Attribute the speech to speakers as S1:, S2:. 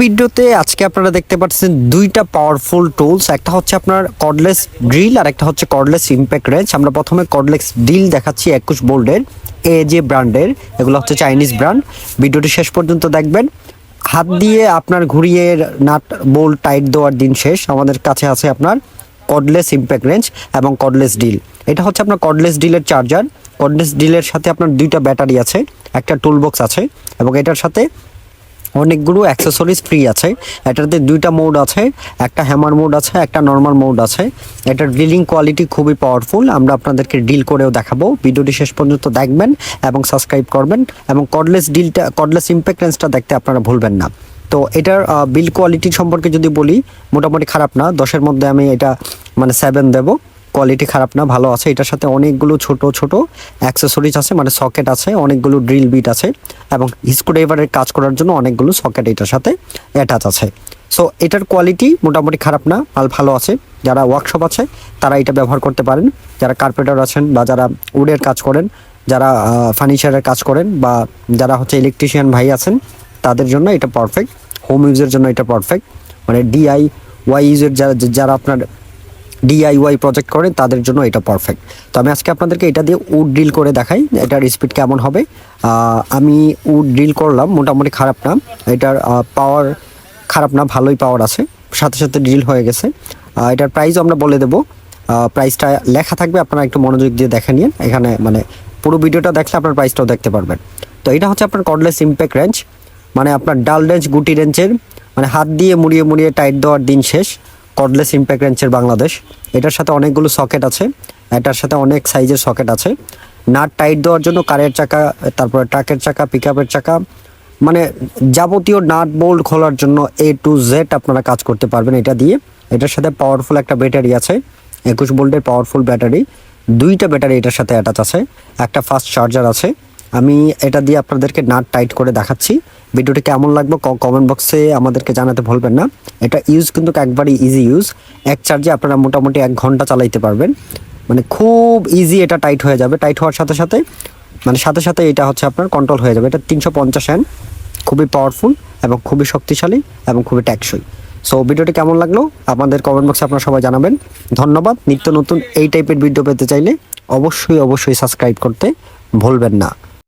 S1: ভিডিওতে আজকে আপনারা দেখতে পাচ্ছেন দুইটা পাওয়ারফুল টুলস একটা হচ্ছে আপনার কর্ডলেস ড্রিল আর একটা হচ্ছে কর্ডলেস ইম্প্যাক্ট রেঞ্জ আমরা প্রথমে কর্ডলেস ড্রিল দেখাচ্ছি একুশ বোল্ডের এ যে ব্র্যান্ডের, এগুলো হচ্ছে চাইনিজ ব্র্যান্ড ভিডিওটি শেষ পর্যন্ত দেখবেন। হাত দিয়ে আপনার ঘুরিয়ে নাট বোল্ট টাইট দেওয়ার দিন শেষ। আমাদের কাছে আছে আপনার কর্ডলেস ইম্প্যাক্ট রেঞ্জ এবং কর্ডলেস ডিল এটা হচ্ছে আপনার কর্ডলেস ডিলের চার্জার কর্ডলেস ডিলের সাথে আপনার দুইটা ব্যাটারি আছে, একটা টুল বক্স আছে এবং এটার সাথে অনেকগুলো অ্যাক্সেসরিজ ফ্রি আছে। এটাতে দুইটা মোড আছে, একটা হ্যামার মোড আছে, একটা নর্মাল মোড আছে। এটার ড্রিলিং কোয়ালিটি খুবই পাওয়ারফুল আমরা আপনাদেরকে ডিল করেও দেখাবো। ভিডিওটি শেষ পর্যন্ত দেখবেন এবং সাবস্ক্রাইব করবেন এবং কর্ডলেস ডিলটা কর্ডলেস ইম্প্যাক্ট রেঞ্জটা দেখতে আপনারা ভুলবেন না। তো এটার বিল কোয়ালিটি সম্পর্কে যদি বলি, মোটামুটি খারাপ না। দশের মধ্যে আমি এটা মানে সেভেন দেবো। কোয়ালিটি খারাপ না, ভালো আছে। এটার সাথে অনেকগুলো ছোট ছোট অ্যাক্সেসরিজ আছে মানে সকেট আছে, অনেকগুলো ড্রিল বিট আছে এবং স্ক্রুড্রাইভারের কাজ করার জন্য অনেকগুলো সকেট এটার সাথে অ্যাটাচ আছে। সো এটার কোয়ালিটি মোটামুটি খারাপ না, মাল ভালো আছে। যারা ওয়ার্কশপ আছে, তারা এটা ব্যবহার করতে পারেন। যারা কার্পেটার আছেন বা যারা উডের কাজ করেন, যারা ফার্নিচারের কাজ করেন বা যারা হচ্ছে ইলেকট্রিশিয়ান ভাই আছেন, তাদের জন্য এটা পারফেক্ট হোম ইউজের জন্য এটা পারফেক্ট মানে ডিআই ওয়াই ইউজের যারা যারা আপনার ডিআইওয়াই প্রজেক্ট করেন, তাদের জন্য এটা পারফেক্ট তো আমি আজকে আপনাদেরকে এটা দিয়ে উড ড্রিল করে দেখাই, এটার স্পিড কেমন হবে। আমি উড ড্রিল করলাম, মোটামুটি খারাপ না, এটার পাওয়ার খারাপ না, ভালোই পাওয়ার আছে, সাথে সাথে ড্রিল হয়ে গেছে। এটার প্রাইসও আমরা বলে দেবো। প্রাইসটা লেখা থাকবে, আপনারা একটু মনোযোগ দিয়ে দেখে নিন, এখানে মানে পুরো ভিডিওটা দেখলে আপনার প্রাইসটাও দেখতে পারবেন। তো এটা হচ্ছে আপনার কর্ডলেস ইম্প্যাক্ট রেঞ্জ মানে আপনার ডাল রেঞ্জ গুটি রেঞ্জের মানে হাত দিয়ে মুড়িয়ে মুড়িয়ে টাইট দেওয়ার দিন শেষ। কর্ডলেস ইম্প্যাক্ট রেঞ্চের বাংলাদেশ। এটার সাথে অনেকগুলো সকেট আছে, এটার সাথে অনেক সাইজের সকেট আছে। নাট টাইট দেওয়ার জন্য কারের চাকা, তারপরে ট্রাকের চাকা পিক চাকা মানে যাবতীয় নাট বোল্ট খোলার জন্য এ টু জেড আপনারা কাজ করতে পারবেন এটা দিয়ে। এটার সাথে পাওয়ারফুল একটা ব্যাটারি আছে, একুশ ভোল্টের পাওয়ারফুল ব্যাটারি দুইটা ব্যাটারি এটার সাথে অ্যাটাচ আছে, একটা ফাস্ট চার্জার আছে। আমি এটা দিয়ে আপনাদেরকে নাট টাইট করে দেখাচ্ছি। ভিডিওটি কেমন লাগবে কমেন্ট বক্সে আমাদেরকে জানাতে ভুলবেন না। এটা ইউজ কিন্তু একবারই ইজি ইউজ এক চার্জে আপনারা মোটামুটি এক ঘণ্টা চালাইতে পারবেন। মানে খুব ইজি এটা টাইট হয়ে যাবে। টাইট হওয়ার সাথে সাথে মানে সাথে সাথে এটা হচ্ছে আপনার কন্ট্রোল হয়ে যাবে। এটা তিনশো পঞ্চাশ এন খুবই পাওয়ারফুল এবং খুবই শক্তিশালী এবং খুবই ট্যাক্সই সো ভিডিওটি কেমন লাগল? আমাদের কমেন্ট বক্সে আপনারা সবাই জানাবেন। ধন্যবাদ। নিত্য নতুন এই টাইপের ভিডিও পেতে চাইলে অবশ্যই অবশ্যই সাবস্ক্রাইব করতে ভুলবেন না।